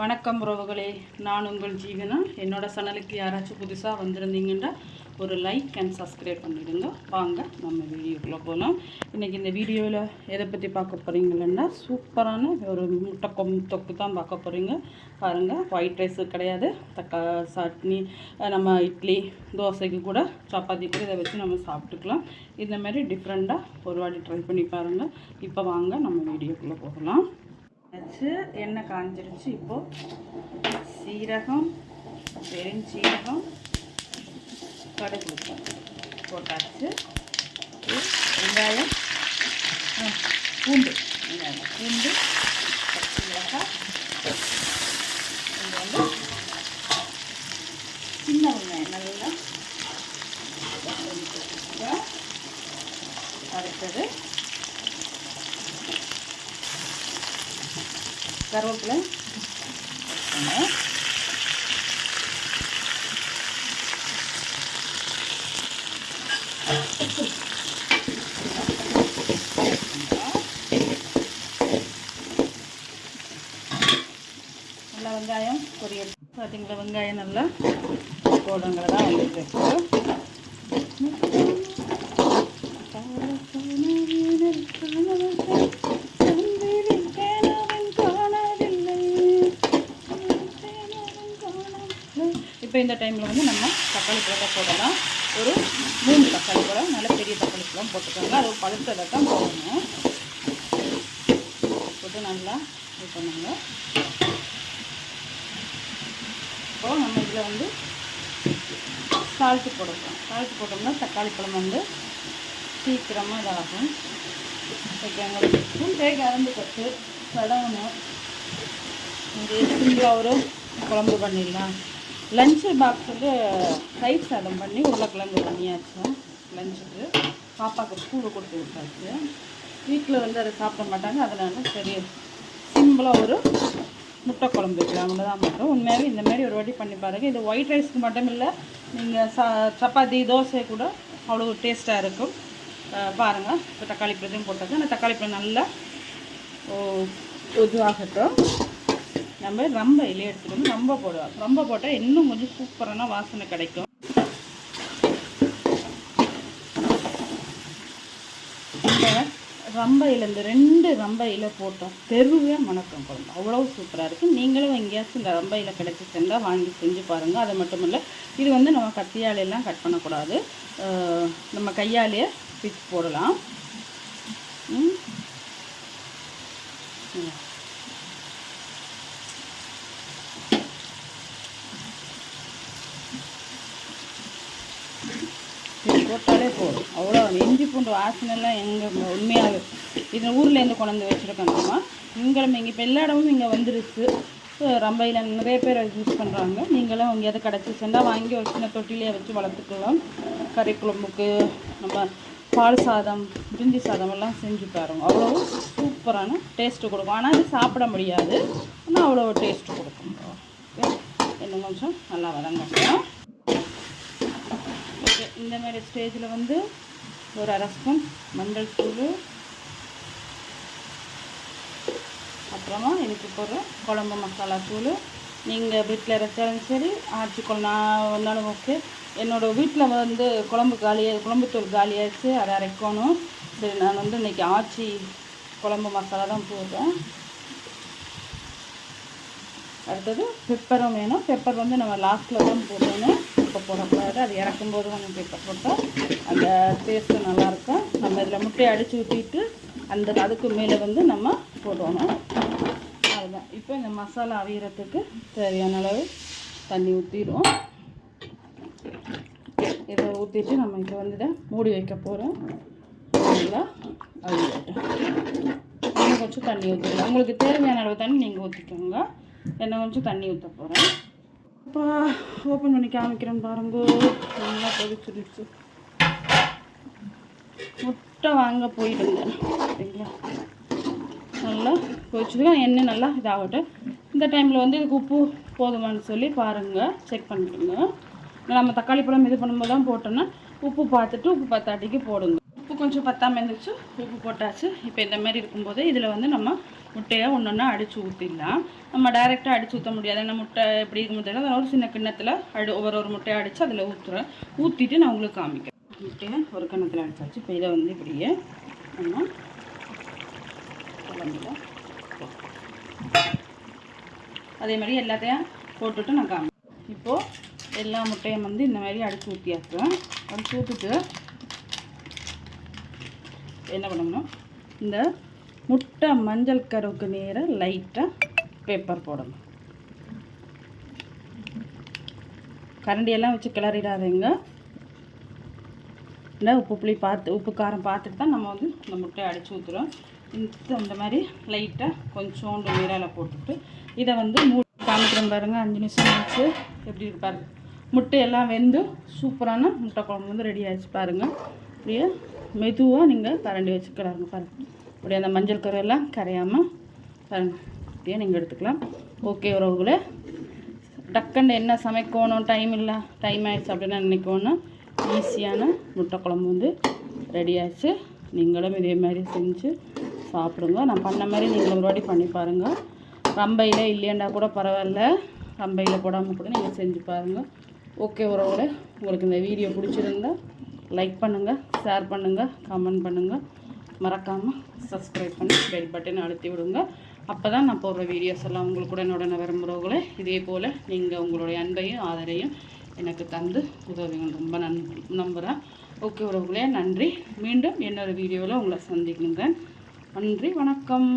வணக்கம் உறவுகளே. நான் உங்கள் ஜீவனா. என்னோட சேனலுக்கு யாராச்சும் புதுசாக வந்திருந்தீங்கன்னா ஒரு லைக் அண்ட் சப்ஸ்கிரைப் பண்ணிவிடுங்க வாங்க நம்ம வீடியோக்குள்ளே போகலாம் இன்றைக்கி இந்த வீடியோவில் எதை பற்றி பார்க்க போகிறீங்கன்னா சூப்பரான ஒரு முட்டை கொம் தொக்கு தான் பார்க்க போகிறீங்க பாருங்கள் ஒயிட் ரைஸு கிடையாது. தக்கா சட்னி நம்ம இட்லி தோசைக்கு கூட சப்பாத்தி கூட இதை வச்சு நம்ம சாப்பிட்டுக்கலாம். இந்த மாதிரி டிஃப்ரெண்ட்டாக ஒரு வாட்டி ட்ரை பண்ணி பாருங்கள் இப்போ வாங்க நம்ம வீடியோக்குள்ளே போகலாம். வச்சு எண்ணெய் காஞ்சிருச்சு இப்போது சீரகம் பெருஞ்சீரகம் கடுகு போட்டாச்சு. வெங்காயம் பூண்டு வெங்காயம் பூண்டு பச்சை மிளகாய் இங்கே வந்து சின்ன வெங்காயம் நல்லா அடுத்தது கருவேப்பிலை. நல்லா வெங்காயம் பொரியல். பார்த்தீங்களா வெங்காயம் நல்லா போடுறங்களை தான் வந்துருக்கு. இந்த டைமில் வந்து நம்ம தக்காளி பழத்தை போடலாம். ஒரு மூணு தக்காளி பழம் நல்ல பெரிய தக்காளி பழம் போட்டுக்கோங்க. அது பழுத்ததை தான் போடணும். போட்டு நல்லா இது பண்ணுங்க. இப்போ நம்ம இதில் வந்து சால்ட்டு போடுறோம் சால்ட்டு போட்டோம்னா தக்காளி பழம் வந்து சீக்கிரமாக இதாகும். தேங்காய் தேங்காய் அரைந்து கட்டு கடவுணும் இது சிம்பிளாக ஒரு குழம்பு பண்ணிடலாம். லஞ்சு பாக்ஸுக்கு தயிர் சாதம் பண்ணி உருளைக்கிழங்கு பண்ணியாச்சு. லஞ்சுக்கு பாப்பாவுக்கு ஸ்கூலுக்கு கொடுத்து விட்டாச்சு. வீட்டில் வந்து அதை சாப்பிட மாட்டாங்க. அதனால சரி சிம்பிளாக ஒரு முட்டை குழம்பு வைக்கலாம். அவ்வளோதான் மட்டும். உண்மையாகவே இந்த மாதிரி ஒரு வாட்டி பண்ணி பாருங்கள் இது ஒயிட் ரைஸ்க்கு மட்டும் இல்லை நீங்கள் சா சப்பாத்தி தோசை கூட அவ்வளோ டேஸ்ட்டாக இருக்கும். பாருங்கள் இப்போ தக்காளி பழத்தையும் போட்டாச்சு அந்த தக்காளி பழம் நல்லா இதுவாகட்டும். நம்ம ரொம்ப இலையை எடுத்துகிட்டு வந்து ரொம்ப போடுவோம் ரொம்ப போட்டால் இன்னும் கொஞ்சம் சூப்பரான வாசனை கிடைக்கும். ரொம்ப ரம்ப இலை இந்த ரெண்டு ரம்ப இலை போட்டோம். தெருவே மணக்கம் குழம்பு. அவ்வளோ சூப்பராக இருக்குது நீங்களும் எங்கேயாச்சும் இந்த ரொம்ப இலை கிடச்சிச்சுன்னா வாங்கி செஞ்சு பாருங்கள் அது மட்டும் இல்லை இது வந்து நம்ம கத்தியாலையெல்லாம் கட் பண்ணக்கூடாது. நம்ம கையாலேயே பிச்சு போடலாம் ம். ம். இது போட்டாலே போதும். அவ்வளோ இஞ்சி பூண்டு வாசனைலாம் எங்கள் உண்மையாக இது ஊர்லேருந்து கொண்டு வந்து வச்சுருக்கோம் இங்கே இப்போ எல்லா இடமும் இங்கே வந்துருச்சு. ரம்பையில் நிறைய பேர் யூஸ் பண்ணுறாங்க நீங்களும் எங்கேயாவது கிடச்சிச்சுன்னா வாங்கி ஒரு சின்ன தொட்டிலே வச்சு வளர்த்துக்கலாம். கறி குழம்புக்கு நம்ம பால் சாதம் பிரிஞ்சி சாதம் எல்லாம் செஞ்சு பாருங்க. அவ்வளோ சூப்பரான டேஸ்ட்டு கொடுக்கும். ஆனால் அது சாப்பிட முடியாது. ஆனால் அவ்வளோ டேஸ்ட்டு கொடுக்கும். இன்னும் கொஞ்சம் நல்லா வதங்கட்டும். இந்த மாதிரி ஸ்டேஜில் வந்து ஒரு அரை ஸ்பூன் மஞ்சள் தூள் அப்புறமா இதுக்கு போடுற குழம்பு மசாலா தூள். நீங்கள் வீட்டில் இறச்சாலும் சரி ஆச்சி குழம்பு நான் வந்தாலும் ஓகே என்னோடய வீட்டில் வந்து குழம்பு காலியாக குழம்புத்தூள் காலியாச்சு அதை அரைக்கணும். சரி நான் வந்து இன்றைக்கி ஆச்சி குழம்பு மசாலா தான் போடுறேன். அடுத்தது பெப்பரும் வேணும். பெப்பர் வந்து நம்ம லாஸ்ட்டில் தான் போடணும். இப்போ போடக்கூடாது அது இறக்கும்போது கொஞ்சம் பெப்பர் போட்டால் அந்த டேஸ்ட்டு நல்லாயிருக்கும் நம்ம இதில் முட்டையை அடித்து ஊற்றிட்டு அந்த அதுக்கு மேலே வந்து நம்ம போடணும். அதுதான் இப்போ இந்த மசாலா அவியறதுக்கு தேவையான அளவு தண்ணி ஊற்றிடுவோம் இதை ஊற்றிட்டு நம்ம இப்போ வந்து இதை மூடி வைக்க போகிறோம் நல்லா அவியட்டும். இன்னும் கொஞ்சம் தண்ணி ஊற்றிக்கலாம் உங்களுக்கு தேவையான அளவு தண்ணி நீங்கள் ஊற்றிக்கோங்க என்ன கொஞ்சம் தண்ணி ஊற்ற போகிறேன் இப்போ ஓப்பன் பண்ணி காமிக்கிறேன் பாருங்க. நல்லா கொதிச்சிருச்சு. முட்டை வாங்க போயிடுங்க சரிங்களா? நல்லா கொதிச்சுக்கலாம் எண்ணெய் நல்லா இதாகட்டும். இந்த டைமில் வந்து இதுக்கு உப்பு போதுமான்னு சொல்லி பாருங்கள் செக் பண்ணிடுங்க. நம்ம தக்காளி பழம் இது பண்ணும்போது தான் போட்டோன்னா உப்பு பார்த்துட்டு உப்பு பத்தாட்டிக்கு போடுங்க. உப்பு கொஞ்சம் பத்தாமல் இருந்துச்சு. உப்பு போட்டாச்சு. இப்போ இந்த மாதிரி இருக்கும்போது இதில் வந்து நம்ம முட்டையை ஒன்று ஒன்றா அடித்து ஊற்றிடலாம் நம்ம டைரெக்டாக அடித்து ஊற்ற முடியாது. ஏன்னா முட்டை எப்படி இருக்க முடியாது அதனால ஒரு சின்ன கிண்ணத்தில் அடி ஒவ்வொரு ஒரு முட்டையை அடித்து அதில் ஊற்றுறேன் ஊற்றிட்டு நான் உங்களுக்கு காமிக்கிறேன். முட்டையை ஒரு கிண்ணத்தில் அடிச்சாச்சு. இப்போ இதை வந்து இப்படியே நம்ம குழம்புல அதே மாதிரி எல்லாத்தையும் போட்டுட்டு நான் காமி இப்போது எல்லா முட்டையும் வந்து இந்த மாதிரி அடித்து ஊற்றியாக்குவேன் அடித்து ஊற்றிட்டு என்ன பண்ணணும்? இந்த முட்டை மஞ்சள் கருவுக்கு நேராக லைட்டாக பேப்பர் போடணும். கரண்டியெல்லாம் வச்சு கிளறிடாதீங்க. இல்லை உப்பு புளி பார்த்து உப்பு காரம் பார்த்துட்டு தான் நம்ம வந்து இந்த முட்டையை அடித்து ஊற்றுறோம் இந்த இந்த மாதிரி லைட்டாக கொஞ்சோண்டு நீரால் போட்டுட்டு இதை வந்து மூ காமிக்கிறோம் பாருங்கள் அஞ்சு நிமிஷம் ஆச்சு எப்படி இருக்கு பாருங்க. முட்டையெல்லாம் வெந்து சூப்பரான முட்டை குழம்பு வந்து ரெடி ஆகிடுச்சு பாருங்கள் அப்படியே மெதுவாக நீங்கள் கரண்டி வச்சு கிளறுங்க பாருங்கள் அப்படியே அந்த மஞ்சள் கருவெல்லாம் கரையாமல் பாருங்கள் அப்படியே நீங்கள் எடுத்துக்கலாம். ஓகே உறவுகளை. டக்குன்னு என்ன சமைக்கணும்? டைம் இல்லை. டைம் ஆயிடுச்சு அப்படின்னு நினைக்கணும்னா ஈஸியான முட்டை குழம்பு வந்து ரெடி ஆயிடுச்சு. நீங்களும் இதே மாதிரி செஞ்சு சாப்பிடுங்க. நான் பண்ண மாதிரி நீங்களும் ஒரு வாட்டி பண்ணி பாருங்கள் ரம்பையில் இல்லையாண்டா கூட பரவாயில்ல. ரம்பையில் போடாமல் கூட நீங்கள் செஞ்சு பாருங்கள் ஓகே உறவுகளே. உங்களுக்கு இந்த வீடியோ பிடிச்சிருந்தா லைக் பண்ணுங்கள் ஷேர் பண்ணுங்கள் கமெண்ட் பண்ணுங்கள் மறக்காமல் சப்ஸ்கிரைப் பண்ணி பெல் பட்டனை அழுத்தி விடுங்க. அப்போ தான் நான் போடுற வீடியோஸ் எல்லாம் உங்களுக்கு கூட உடனே விரும்புகிறவங்களே இதே போல் நீங்கள் உங்களுடைய அன்பையும் ஆதரையும் எனக்கு தந்து உதவிங்க ரொம்ப நன் நம்புகிறேன் ஓகே உறவுகளே நன்றி. மீண்டும் என்னோடய வீடியோவில் உங்களை சந்திக்கின்றேன். நன்றி வணக்கம்.